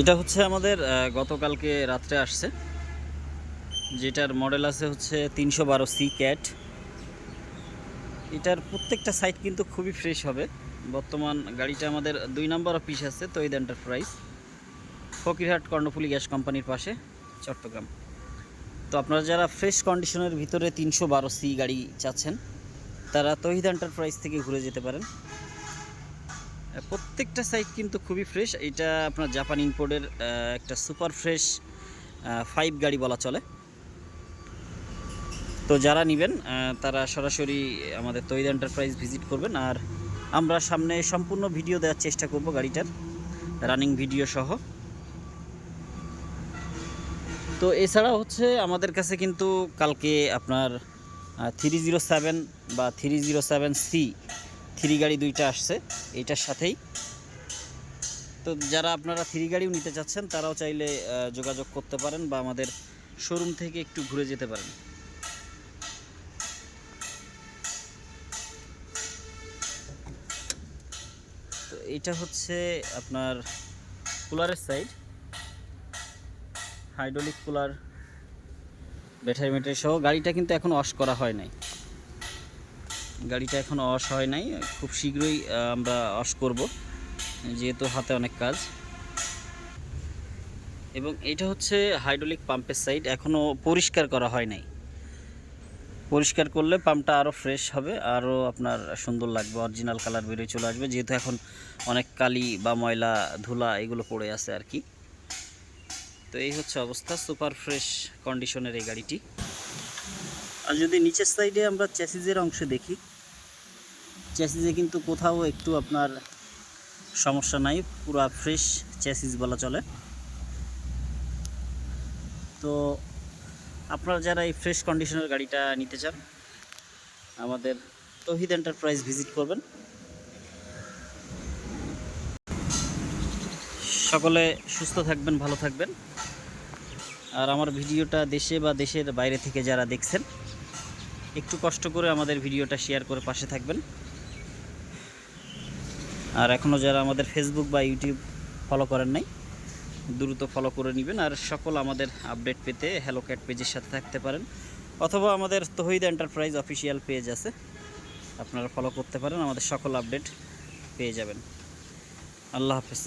এটা হচ্ছে আমাদের গতকালকে রাত্রে আসছে। যেটার মডেল আছে হচ্ছে তিনশো বারো সি ক্যাট এটার প্রত্যেকটা সাইট কিন্তু খুবই ফ্রেশ হবে। বর্তমান গাড়িটা আমাদের দুই নম্বর অফিস আছে তৈদ এন্টারপ্রাইজ ফকিরহাট কর্ণফুলি গ্যাস কোম্পানির পাশে, চট্টগ্রাম। তো আপনারা যারা ফ্রেশ কন্ডিশনের ভিতরে তিনশো বারো সি গাড়ি চাচ্ছেন, তারা তহিদ এন্টারপ্রাইজ থেকে ঘুরে যেতে পারেন। প্রত্যেকটা সাইট কিন্তু খুবই ফ্রেশ এটা আপনার জাপান ইম্পোর্টের একটা সুপার ফ্রেশ ফাইভ গাড়ি বলা চলে। তো যারা নেবেন তারা সরাসরি আমাদের তৈরি এন্টারপ্রাইজ ভিজিট করবেন। আর আমরা সামনে সম্পূর্ণ ভিডিও দেওয়ার চেষ্টা করব গাড়িটার রানিং ভিডিও সহ। তো এছাড়া হচ্ছে আমাদের কাছে কিন্তু কালকে আপনার থ্রি জিরো সেভেন বা three zero seven C three গাড়ি দুইটা আসছে এইটার সাথেই। তো যারা আপনারা থ্রি গাড়িও নিতে চাচ্ছেন, তারাও চাইলে যোগাযোগ করতে পারেন বা আমাদের শোরুম থেকে একটু ঘুরে যেতে পারেন। তো এইটা হচ্ছে আপনার কুলারের সাইড। হাইড্রোলিক কুলার ব্যাটারি ম্যাটারি সহ গাড়িটা কিন্তু এখন ওয়াশ করা হয় নাই। গাড়িটা এখন ওয়াশ হয় নাই, খুব শীঘ্রই আমরা ওয়াশ করব, যেহেতু হাতে অনেক কাজ। এবং এটা হচ্ছে হাইড্রোলিক পাম্পের সাইড এখনও পরিষ্কার করা হয় নাই। পরিষ্কার করলে পাম্পটা আরও ফ্রেশ হবে আরও আপনার সুন্দর লাগবে অরিজিনাল কালার বেরিয়ে চলে আসবে, যেহেতু এখন অনেক কালি বা ময়লা, ধুলা এগুলো পড়ে আছে আর কি। তো এই হচ্ছে অবস্থা সুপার ফ্রেশ কন্ডিশনের এই গাড়িটি। আর যদি নিচের সাইডে আমরা চ্যাসিজের অংশ দেখি চ্যাসিজে কিন্তু কোথাও একটু আপনার সমস্যা নাই, পুরো ফ্রেশ চ্যাসিজ বলা চলে। তো আপনারা যারা এই ফ্রেশ কন্ডিশনের গাড়িটা নিতে চান, আমাদের তহিদ এন্টারপ্রাইজ ভিজিট করবেন। সকলে সুস্থ থাকবেন, ভালো থাকবেন। আর আমার ভিডিওটা দেশে বা দেশের বাইরে থেকে যারা দেখছেন, একটু কষ্ট করে আমাদের ভিডিওটা শেয়ার করে পাশে থাকবেন। আর এখনও যারা আমাদের ফেসবুক বা ইউটিউব ফলো করেন নাই, দ্রুত ফলো করে নেবেন। আর সকল আমাদের আপডেট পেতে হ্যালো ক্যাট পেজের সাথে থাকতে পারেন। অথবা আমাদের তহিদ এন্টারপ্রাইজ অফিসিয়াল পেজ আছে। আপনারা ফলো করতে পারেন। আমাদের সকল আপডেট পেয়ে যাবেন। আল্লাহ হাফেজ।